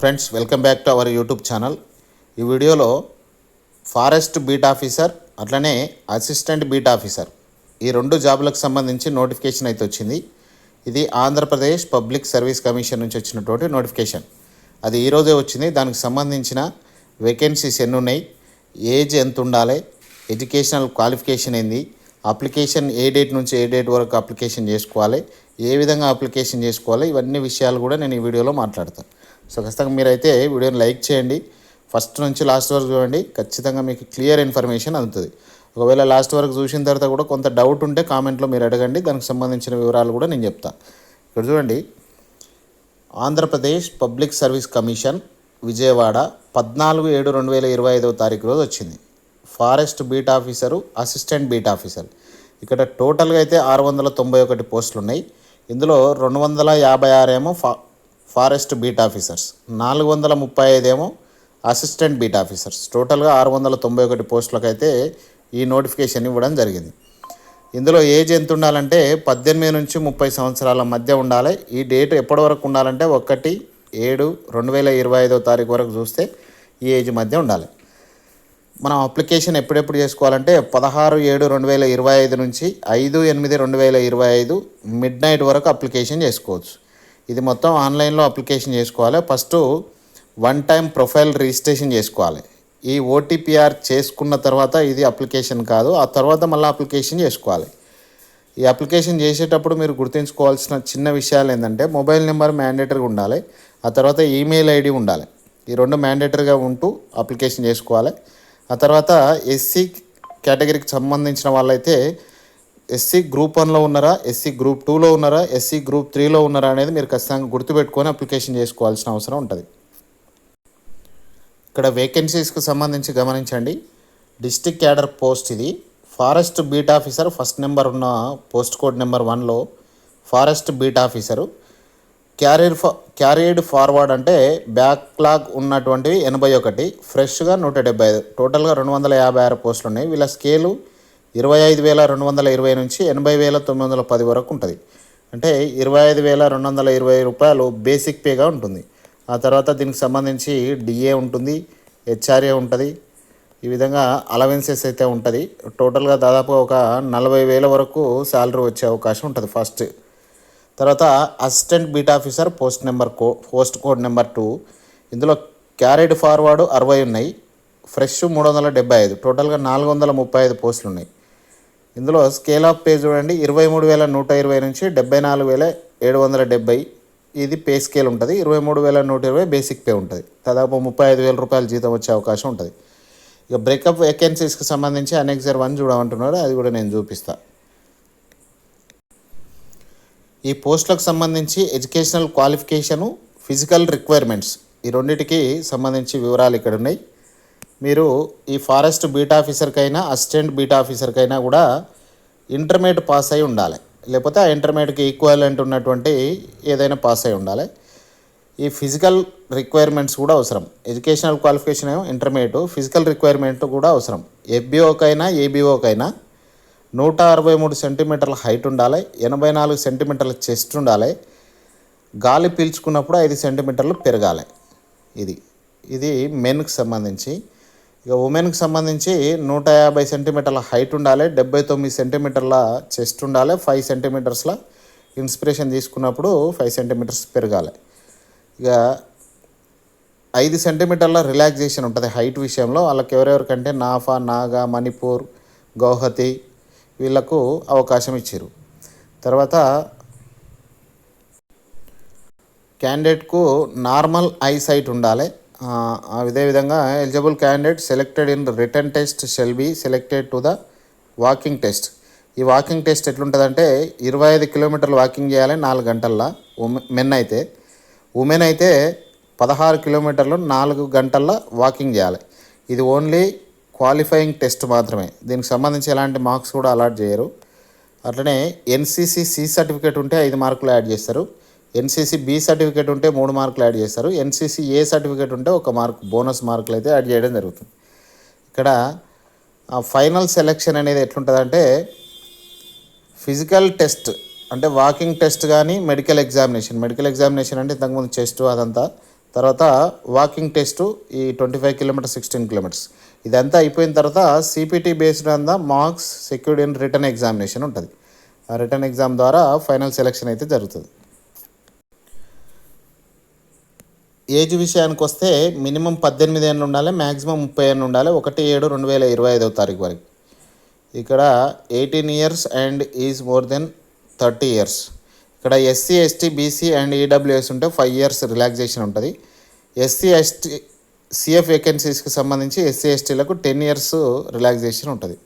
Friends welcome back to our YouTube channel ఈ వీడియోలో forest beat officer అట్లనే assistant beat officer ఈ రెండు జాబులకు సంబంధించి నోటిఫికేషన్ అయితే వచ్చింది. ఇది ఆంధ్రప్రదేశ్ పబ్లిక్ సర్వీస్ కమిషన్ నుంచి వచ్చినటువంటి నోటిఫికేషన్ అది ఈరోజే వచ్చింది. దానికి సంబంధించిన వేకెన్సీస్ ఎన్ని ఉన్నాయి ఏజ్ ఎంత ఉండాలి ఎడ్యుకేషనల్ క్వాలిఫికేషన్ ఏంది? అప్లికేషన్ ఏ డేట్ నుంచి ఏ డేట్ వరకు అప్లికేషన్ చేసుకోవాలి? ఏ విధంగా అప్లికేషన్ చేసుకోవాలి? ఇవన్నీ విషయాలు కూడా నేను ఈ వీడియోలో మాట్లాడతాను. సో ఖచ్చితంగా మీరైతే వీడియోని లైక్ చేయండి. ఫస్ట్ నుంచి లాస్ట్ వరకు చూడండి. ఖచ్చితంగా మీకు క్లియర్ ఇన్ఫర్మేషన్ అందుతుంది. ఒకవేళ లాస్ట్ వరకు చూసిన తర్వాత కూడా కొంత డౌట్ ఉంటే కామెంట్లో మీరు అడగండి. దానికి సంబంధించిన వివరాలు కూడా నేను చెప్తాను ఇక్కడ చూడండి. Andhra Pradesh public service commission Vijayawada పద్నాలుగు ఏడు రెండు వేల ఇరవై ఐదవ తారీఖు రోజు వచ్చింది. Forest beat officer assistant beat officer. ఇక్కడ టోటల్గా అయితే ఆరు వందల తొంభై ఒకటి పోస్టులు ఉన్నాయి ఇందులో రెండు వందల యాభై ఆరేమో ఫా ఫారెస్ట్ బీట్ ఆఫీసర్స్. నాలుగు వందల ముప్పై ఐదేమో అసిస్టెంట్ బీట్ ఆఫీసర్స్. టోటల్గా ఆరు వందల తొంభై ఒకటి పోస్టులకైతే ఈ నోటిఫికేషన్ ఇవ్వడం జరిగింది. ఇందులో ఏజ్ ఎంత ఉండాలంటే పద్దెనిమిది నుంచి ముప్పై సంవత్సరాల మధ్య ఉండాలి. ఈ డేట్ ఎప్పటి వరకు ఉండాలంటే ఒకటి ఏడు రెండు వేల ఇరవై ఐదో తారీఖు వరకు చూస్తే ఈ ఏజ్ మధ్య ఉండాలి. మనం అప్లికేషన్ ఎప్పుడెప్పుడు చేసుకోవాలంటే పదహారు ఏడు రెండు వేల ఇరవై ఐదు నుంచి ఐదు ఎనిమిది రెండు వేల ఇరవై ఐదు మిడ్ నైట్ వరకు అప్లికేషన్ చేసుకోవచ్చు. ఇది మొత్తం ఆన్లైన్లో అప్లికేషన్ చేసుకోవాలి. First one time profile registration చేసుకోవాలి. ఈ ఓటీపీఆర్ చేసుకున్న తర్వాత ఇది అప్లికేషన్ కాదు. ఆ తర్వాత మళ్ళీ అప్లికేషన్ చేసుకోవాలి. ఈ అప్లికేషన్ చేసేటప్పుడు మీరు గుర్తుంచుకోవాల్సిన చిన్న విషయాలు ఏంటంటే మొబైల్ నెంబర్ మ్యాండేటరీగా ఉండాలి. ఆ తర్వాత ఈమెయిల్ ఐడి ఉండాలి. ఈ రెండు మ్యాండేటరీగా ఉంటూ అప్లికేషన్ చేసుకోవాలి. ఆ తర్వాత ఎస్సీ కేటగిరీకి సంబంధించిన వాళ్ళైతే ఎస్సీ గ్రూప్ వన్లో ఉన్నారా? ఎస్సీ గ్రూప్ టూలో ఉన్నారా? ఎస్సీ గ్రూప్ త్రీలో ఉన్నారా అనేది మీరు ఖచ్చితంగా గుర్తుపెట్టుకొని అప్లికేషన్ చేసుకోవాల్సిన అవసరం ఉంటుంది. ఇక్కడ వేకెన్సీస్కి సంబంధించి గమనించండి. డిస్టిక్ క్యాడర్ పోస్ట్ ఇది. Forest beat officer first number ఉన్న పోస్ట్ కోడ్ నెంబర్ వన్లో ఫారెస్ట్ బీట్ ఆఫీసరు క్యారీర్ ఫా క్యారీడ్ ఫార్వర్డ్ అంటే బ్యాక్లాగ్ ఉన్నటువంటివి ఎనభై ఒకటి ఫ్రెష్గా నూట డెబ్బై ఐదు. టోటల్గా రెండు వందల యాభై ఆరు పోస్టులు ఉన్నాయి. వీళ్ళ స్కేలు ఇరవై ఐదు వేల రెండు వందల ఇరవై నుంచి ఎనభై వేల తొమ్మిది వందల పది వరకు ఉంటుంది. అంటే ఇరవై ఐదు వేల రెండు వందల ఇరవై రూపాయలు బేసిక్ పేగా ఉంటుంది. ఆ తర్వాత దీనికి సంబంధించి డిఏ ఉంటుంది హెచ్ఆర్ఏ ఉంటుంది. ఈ విధంగా అలవెన్సెస్ అయితే ఉంటుంది. టోటల్గా దాదాపు ఒక నలభై వేల వరకు శాలరీ వచ్చే అవకాశం ఉంటుంది ఫస్ట్. తర్వాత assistant beat officer post number కో పోస్ట్ కోడ్ నెంబర్ టూ. ఇందులో క్యారీడ్ ఫార్వర్డ్ అరవై ఉన్నాయి. ఫ్రెష్ మూడు వందల డెబ్బై ఐదు. టోటల్గా నాలుగు వందల ముప్పై ఐదు పోస్టులు ఉన్నాయి. ఇందులో స్కేల్ ఆఫ్ పే చూడండి ఇరవై మూడు వేల నూట ఇరవై నుంచి డెబ్బై నాలుగు వేల ఏడు వందల డెబ్బై. ఇది పే స్కేల్ ఉంటుంది ఇరవై మూడు వేల నూట ఇరవై బేసిక్ పే ఉంటుంది. దాదాపు ముప్పై ఐదు వేల రూపాయల జీతం వచ్చే అవకాశం ఉంటుంది. ఇక బ్రేకప్ వేకెన్సీస్కి సంబంధించి అనెక్సర్ వన్ చూడమంటున్నారు అది కూడా నేను చూపిస్తాను ఈ పోస్టులకు సంబంధించి ఎడ్యుకేషనల్ క్వాలిఫికేషను ఫిజికల్ రిక్వైర్మెంట్స్ ఈ రెండింటికి సంబంధించి వివరాలు ఇక్కడ ఉన్నాయి మీరు ఈ ఫారెస్ట్ బీట్ ఆఫీసర్కైనా అసిస్టెంట్ బీట్ ఆఫీసర్కైనా కూడా ఇంటర్మీడియట్ పాస్ అయి ఉండాలి. లేకపోతే ఆ ఇంటర్మీడియట్కి ఈక్వలెంట్ ఉన్నటువంటి ఏదైనా పాస్ అయి ఉండాలి. ఈ ఫిజికల్ రిక్వైర్మెంట్స్ కూడా అవసరం. ఎడ్యుకేషనల్ క్వాలిఫికేషన్ ఏమో ఇంటర్మీడియట్ ఫిజికల్ రిక్వైర్మెంట్ కూడా అవసరం. ఎఫ్బిఓకైనా ఏబిఓకైనా నూట అరవై మూడు సెంటీమీటర్ల హైట్ ఉండాలి. ఎనభై నాలుగు సెంటీమీటర్ల చెస్ట్ ఉండాలి. గాలి పీల్చుకున్నప్పుడు ఐదు సెంటీమీటర్లు పెరగాలి. ఇది ఇది మెన్కి సంబంధించి ఇక ఉమెన్కి సంబంధించి నూట యాభై సెంటీమీటర్ల హైట్ ఉండాలి డెబ్బై తొమ్మిది సెంటీమీటర్ల చెస్ట్ ఉండాలి ఫైవ్ సెంటీమీటర్స్ల ఇన్స్పిరేషన్ తీసుకున్నప్పుడు ఫైవ్ సెంటీమీటర్స్ పెరగాలి. ఇక ఐదు సెంటీమీటర్ల రిలాక్సేషన్ ఉంటుంది హైట్ విషయంలో. వాళ్ళకి ఎవరెవరికంటే నాఫా నాగా మణిపూర్ గౌహతి వీళ్ళకు అవకాశం ఇచ్చారు. తర్వాత క్యాండిడేట్కు నార్మల్ ఐ సైట్ ఉండాలి. ఆ, అదే విధంగా eligible candidate selected in written test shall be selected to the walking test ఈ వాకింగ్ టెస్ట్ ఎట్లుంటుందంటే ఇరవై ఐదు కిలోమీటర్లు వాకింగ్ చేయాలి నాలుగు గంటల్లో. ఉమె మెన్ అయితే. ఉమెన్ అయితే పదహారు కిలోమీటర్లు నాలుగు గంటల్లో వాకింగ్ చేయాలి. ఇది ఓన్లీ క్వాలిఫైయింగ్ టెస్ట్ మాత్రమే. దీనికి సంబంధించి ఎలాంటి మార్క్స్ కూడా అలాట్ చేయరు. అట్లనే ఎన్సీసీ సి సర్టిఫికేట్ ఉంటే ఐదు మార్కులు యాడ్ చేస్తారు. ఎన్సీసీ బి సర్టిఫికేట్ ఉంటే మూడు మార్కులు యాడ్ చేస్తారు. ఎన్సీసీ ఏ సర్టిఫికేట్ ఉంటే ఒక మార్క్ బోనస్ మార్కులు అయితే యాడ్ చేయడం జరుగుతుంది. ఇక్కడ ఫైనల్ సెలెక్షన్ అనేది ఎట్లుంటుందంటే ఫిజికల్ టెస్ట్ అంటే వాకింగ్ టెస్ట్ కానీ మెడికల్ ఎగ్జామినేషన్. మెడికల్ ఎగ్జామినేషన్ అంటే ఇంతకుముందు చెస్ట్ అదంతా తర్వాత వాకింగ్ టెస్ట్ ఈ twenty five kilometres sixteen kilometres. ఇదంతా అయిపోయిన తర్వాత CPT based on the marks secured in written examination ఉంటుంది. ఆ రిటర్న్ ఎగ్జామ్ ద్వారా ఫైనల్ సెలెక్షన్ అయితే జరుగుతుంది. ఏజ్ విషయానికి వస్తే మినిమం పద్దెనిమిది ఏళ్ళు ఉండాలి మ్యాక్సిమం ముప్పై ఏళ్ళు ఉండాలి. ఒకటి ఏడు రెండు వేల ఇరవై ఐదవ తారీఖు వరకు. ఇక్కడ eighteen years and is more than thirty years. ఇక్కడ SC ST BC and EWS ఉంటే ఫైవ్ ఇయర్స్ రిలాక్సేషన్ ఉంటుంది. ఎస్సీ ఎస్టీ సిఎఫ్ వేకెన్సీస్కి సంబంధించి ఎస్సీ ఎస్టీలకు టెన్ ఇయర్స్ రిలాక్సేషన్ ఉంటుంది.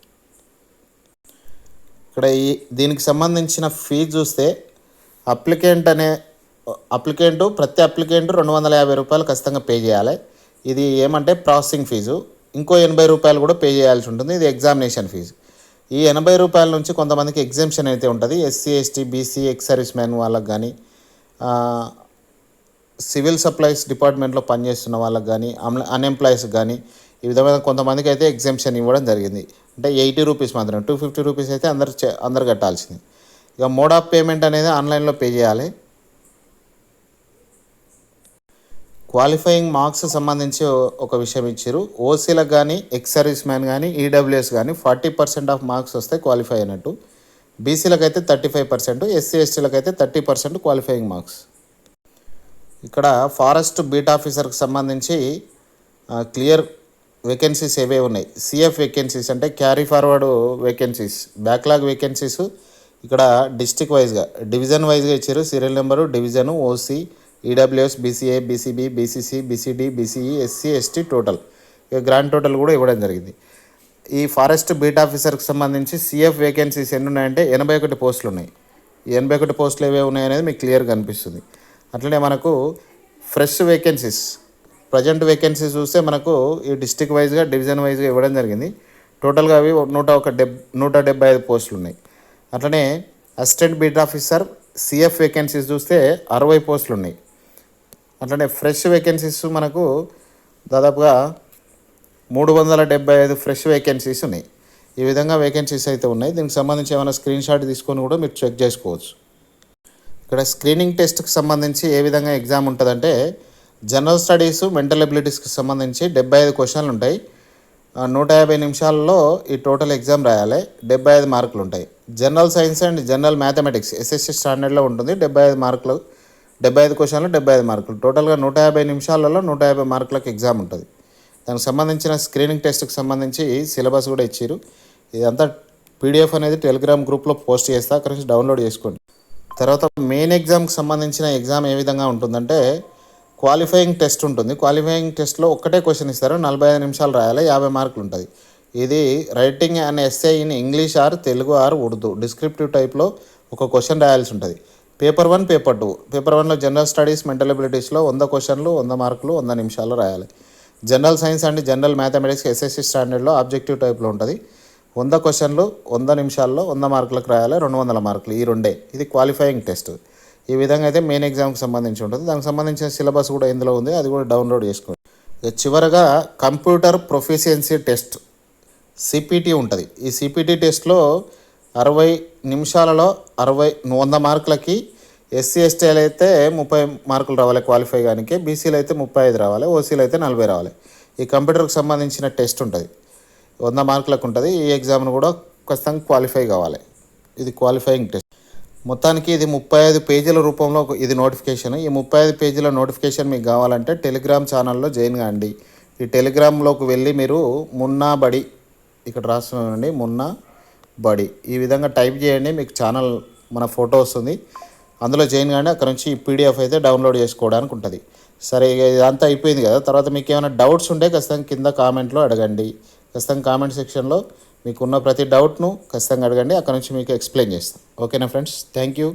ఇక్కడ ఈ దీనికి సంబంధించిన ఫీజు చూస్తే అప్లికెంట్ అనే అప్లికెంట్ ప్రతి అప్లికెంట్ రెండు వందల యాభై రూపాయలు ఖచ్చితంగా పే చేయాలి. ఇది ఏమంటే ప్రాసెసింగ్ ఫీజు. ఇంకో ఎనభై రూపాయలు కూడా పే చేయాల్సి ఉంటుంది. ఇది ఎగ్జామినేషన్ ఫీజు. ఈ ఎనభై రూపాయల నుంచి కొంతమందికి ఎగ్జామ్షన్ అయితే ఉంటుంది. SC ST BC ex service man వాళ్ళకి కానీ సివిల్ సప్లైస్ డిపార్ట్మెంట్లో పనిచేస్తున్న వాళ్ళకి కానీ అన్ఎంప్లాయీస్కి కానీ ఈ విధమైన కొంతమందికి అయితే ఎగ్జామ్షన్ ఇవ్వడం జరిగింది. అంటే ఎయిటీ రూపీస్ మాత్రమే. టూ ఫిఫ్టీ రూపీస్ అయితే అందరు చే- అందరు కట్టాల్సింది. ఇక మోడ్ ఆఫ్ పేమెంట్ అనేది ఆన్లైన్లో పే చేయాలి. క్వాలిఫైయింగ్ మార్క్స్ సంబంధించి ఒక విషయం ఇచ్చారు. ఓసీలకు కానీ ఎక్స్ సర్వీస్ మ్యాన్ కానీ ఈడబ్ల్యూఎస్ కానీ ఫార్టీ పర్సెంట్ ఆఫ్ మార్క్స్ వస్తే క్వాలిఫై అయినట్టు. బీసీలకు అయితే థర్టీ ఫైవ్ పర్సెంట్ ఎస్సీ ఎస్టీలకు అయితే థర్టీ పర్సెంట్ క్వాలిఫైయింగ్ మార్క్స్. ఇక్కడ ఫారెస్ట్ బీట్ ఆఫీసర్కి సంబంధించి క్లియర్ వేకెన్సీస్ ఏవే ఉన్నాయి? సిఎఫ్ వేకెన్సీస్ అంటే carry forward vacancies backlog vacancies. ఇక్కడ డిస్టిక్ వైజ్గా డివిజన్ వైజ్గా ఇచ్చారు. Serial number division OC EWS BCA BCB BCC BCD BCE SC ST total ఇక గ్రాండ్ టోటల్ కూడా ఇవ్వడం జరిగింది. ఈ ఫారెస్ట్ బీట్ ఆఫీసర్కి సంబంధించి సిఎఫ్ వేకెన్సీస్ ఎన్ని ఉన్నాయంటే ఎనభై ఒకటి పోస్టులు ఉన్నాయి. ఈ ఎనభై ఒకటి పోస్టులు ఏవే ఉన్నాయనేది మీకు క్లియర్గా కనిపిస్తుంది అట్లనే మనకు ఫ్రెష్ వేకెన్సీస్ ప్రజెంట్ వేకెన్సీస్ చూస్తే మనకు ఈ డిస్టిక్ వైజ్గా డివిజన్ వైజ్గా ఇవ్వడం జరిగింది. టోటల్గా అవి నూట ఒక డెబ్ నూట డెబ్బై ఐదు పోస్టులు ఉన్నాయి. అట్లనే assistant beat officer CF vacancies చూస్తే అరవై పోస్టులు ఉన్నాయి. అట్లనే ఫ్రెష్ వేకెన్సీస్ మనకు దాదాపుగా మూడు వందల డెబ్బై ఐదు ఫ్రెష్ వేకెన్సీస్ ఉన్నాయి. ఈ విధంగా వేకెన్సీస్ అయితే ఉన్నాయి. దీనికి సంబంధించి ఏమైనా స్క్రీన్ షాట్ తీసుకొని కూడా మీరు చెక్ చేసుకోవచ్చు. ఇక్కడ స్క్రీనింగ్ టెస్ట్కి సంబంధించి ఏ విధంగా ఎగ్జామ్ ఉంటుందంటే జనరల్ స్టడీస్ మెంటల్ ఎబిలిటీస్కి సంబంధించి డెబ్బై ఐదు క్వశ్చన్లు ఉంటాయి. ఆ, నూట యాభై నిమిషాల్లో ఈ టోటల్ ఎగ్జామ్ రాయాలి. డెబ్బై ఐదు మార్కులు ఉంటాయి. General science and general mathematics SSC స్టాండర్డ్లో ఉంటుంది. డెబ్బై ఐదు మార్కులు డెబ్బై ఐదు క్వశ్చన్లు డెబ్బై ఐదు మార్కులు. టోటల్గా నూట యాభై నిమిషాలలో నూట యాభై మార్కులకు ఎగ్జామ్ ఉంటుంది. దానికి సంబంధించిన స్క్రీనింగ్ టెస్ట్కి సంబంధించి సిలబస్ కూడా ఇచ్చారు ఇదంతా పీడిఎఫ్ అనేది టెలిగ్రామ్ గ్రూప్లో పోస్ట్ చేస్తా అక్కడి నుంచి డౌన్లోడ్ చేసుకోండి. తర్వాత మెయిన్ ఎగ్జామ్కి సంబంధించిన ఎగ్జామ్ ఏ విధంగా ఉంటుందంటే క్వాలిఫైయింగ్ టెస్ట్ ఉంటుంది. క్వాలిఫైయింగ్ టెస్ట్లో ఒక్కటే క్వశ్చన్ ఇస్తారు. నలభై ఐదు నిమిషాలు రాయాలి యాభై మార్కులు ఉంటుంది. ఇది writing and essay in English or Telugu or Urdu descriptive టైప్లో ఒక క్వశ్చన్ రాయాల్సి ఉంటుంది. Paper one paper two. Paper వన్లో జనరల్ స్టడీస్ మెంటల్ ఎబిలిటీస్లో వంద క్వశ్చన్లు వంద మార్కులు వంద నిమిషాలు రాయాలి. General science and general mathematics SSC స్టాండర్డ్లో objective టైప్లో ఉంటుంది. వంద క్వశ్చన్లు వంద నిమిషాల్లో వంద మార్కులకు రాయాలి రెండు వందల మార్కులు ఈ రెండే. ఇది క్వాలిఫైయింగ్ టెస్ట్. ఈ విధంగా అయితే మెయిన్ ఎగ్జామ్కి సంబంధించి ఉంటుంది. దానికి సంబంధించిన సిలబస్ కూడా ఇందులో ఉంది. అది కూడా డౌన్లోడ్ చేసుకోండి. ఇక చివరగా కంప్యూటర్ ప్రొఫిషియన్సీ టెస్ట్. సిపిటి ఉంటుంది. ఈ సిపిటి టెస్ట్లో అరవై నిమిషాలలో అరవై వంద మార్కులకి ఎస్సీ ఎస్టీలు అయితే ముప్పై మార్కులు రావాలి క్వాలిఫై కానీ బీసీలు అయితే ముప్పై ఐదు రావాలి ఓసీలు అయితే నలభై రావాలి. ఈ కంప్యూటర్కి సంబంధించిన టెస్ట్ ఉంటుంది. వంద మార్కులకు ఉంటుంది. ఈ ఎగ్జామ్ను కూడా ఖచ్చితంగా క్వాలిఫై కావాలి. ఇది క్వాలిఫైయింగ్ టెస్ట్. మొత్తానికి ఇది ముప్పై ఐదు పేజీల రూపంలో ఇది నోటిఫికేషన్. ఈ ముప్పై ఐదు పేజీల నోటిఫికేషన్ మీకు కావాలంటే టెలిగ్రామ్ ఛానల్లో జాయిన్ కాండి. ఈ టెలిగ్రామ్లోకి వెళ్ళి మీరు మున్నా బడి ఇక్కడ రాస్తున్నానండి. మున్నా బడి ఈ విధంగా టైప్ చేయండి మీకు ఛానల్ మన ఫోటో వస్తుంది. అందులో జాయిన్ కానీ అక్కడ నుంచి పీడిఎఫ్ అయితే డౌన్లోడ్ చేసుకోవడానికి ఉంటుంది. సరే ఇదంతా అయిపోయింది కదా. తర్వాత మీకు ఏమైనా డౌట్స్ ఉంటే ఖచ్చితంగా కింద కామెంట్లో అడగండి. ఖచ్చితంగా కామెంట్ సెక్షన్లో మీకున్న ప్రతి డౌట్ను ఖచ్చితంగా అడగండి. అక్కడ నుంచి మీకు ఎక్స్ప్లెయిన్ చేస్తాం. ఓకేనా ఫ్రెండ్స్ థ్యాంక్ యూ